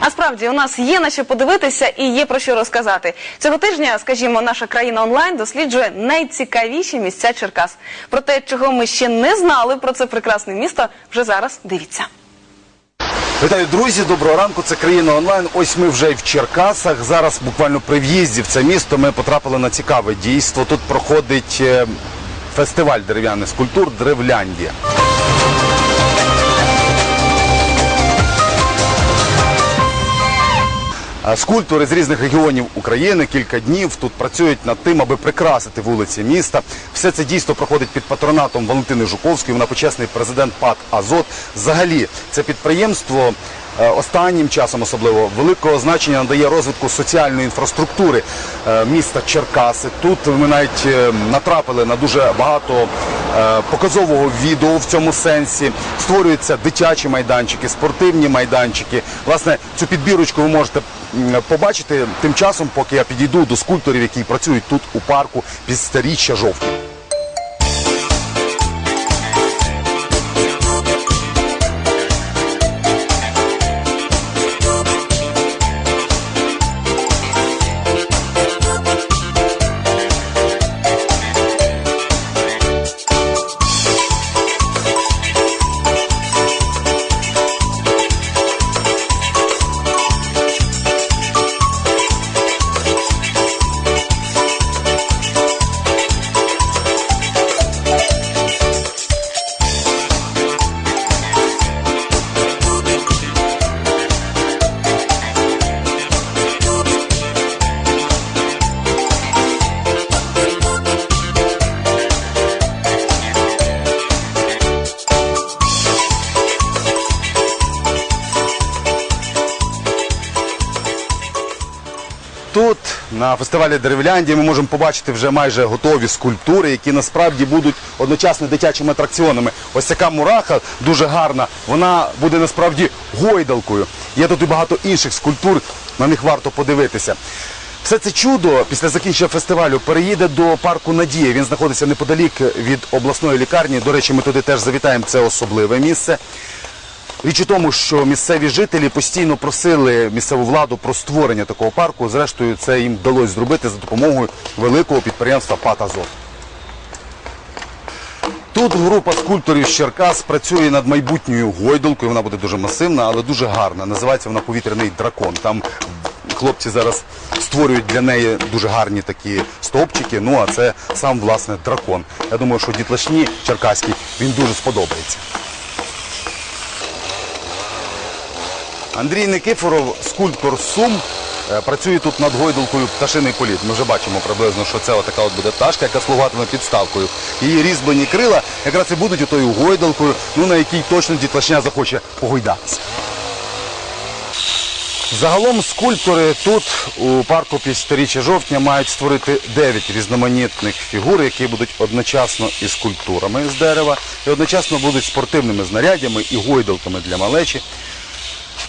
А справді у нас є на що подивитися і є про що розказати. Цього тижня, скажімо, наша країна онлайн досліджує найцікавіші місця Черкас. Про те, чого ми ще не знали про це прекрасне місто, вже зараз дивіться. Вітаю, друзі! Доброго ранку. Це країна онлайн. Ось ми вже в Черкасах. Зараз буквально при в'їзді в це місто ми потрапили на цікаве дійство. Тут проходить е, фестиваль дерев'яних скульптур Древляндія. Скульптори з різних регіонів України кілька днів тут працюють над тим, аби прикрасити вулиці міста. Все це дійство проходить під патронатом Валентини Жуковської. Вона почесний президент ПАД Азот. Взагалі, це підприємство останнім часом особливо великого значення надає розвитку соціальної інфраструктури е, міста Черкаси. Тут ми навіть е, натрапили на дуже багато е, показового відео в цьому сенсі. Створюються дитячі майданчики, спортивні майданчики. Власне, цю підбірочку ви можете побачити тим часом, поки я підійду до скульпторів, які працюють тут у парку під старіччя жовтня. На фестивалі Деревляндії ми можемо побачити вже майже готові скульптури, які насправді будуть одночасно дитячими атракціонами. Ось ця мураха дуже гарна, вона буде насправді гойдалкою. Є тут і багато інших скульптур, на них варто подивитися. Все це чудо після закінчення фестивалю переїде до парку Надія. Він знаходиться неподалік від обласної лікарні. До речі, ми туди теж завітаємо. Це особливе місце. Річ у тому, що місцеві жителі постійно просили місцеву владу про створення такого парку. Зрештою, це їм вдалося зробити за допомогою великого підприємства «ПАТ Азот». Тут група скульпторів з Черкас працює над майбутньою гойдалкою. Вона буде дуже масивна, але дуже гарна. Називається вона повітряний дракон. Там хлопці зараз створюють для неї дуже гарні такі стовпчики. Ну а це сам власне дракон. Я думаю, що дітлашні черкаській він дуже сподобається. Андрій Никифоров, скульптор Сум, е, працює тут над гойдалкою пташиний політ. Ми вже бачимо приблизно, що це отака от буде пташка, яка слугатиме підставкою. Її різьблені крила якраз і будуть отою гойдалкою, ну на якій точно дітлашня захоче погойдатися. Загалом скульптори тут у парку півсторіччя жовтня мають створити 9 різноманітних фігур, які будуть одночасно і скульптурами з дерева, і одночасно будуть спортивними знарядями і гойдалками для малечі.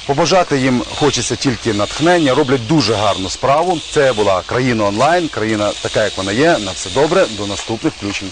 Побажати їм хочеться тільки натхнення, роблять дуже гарну справу. Це була країна онлайн, країна така, як вона є. На все добре, до наступних включень.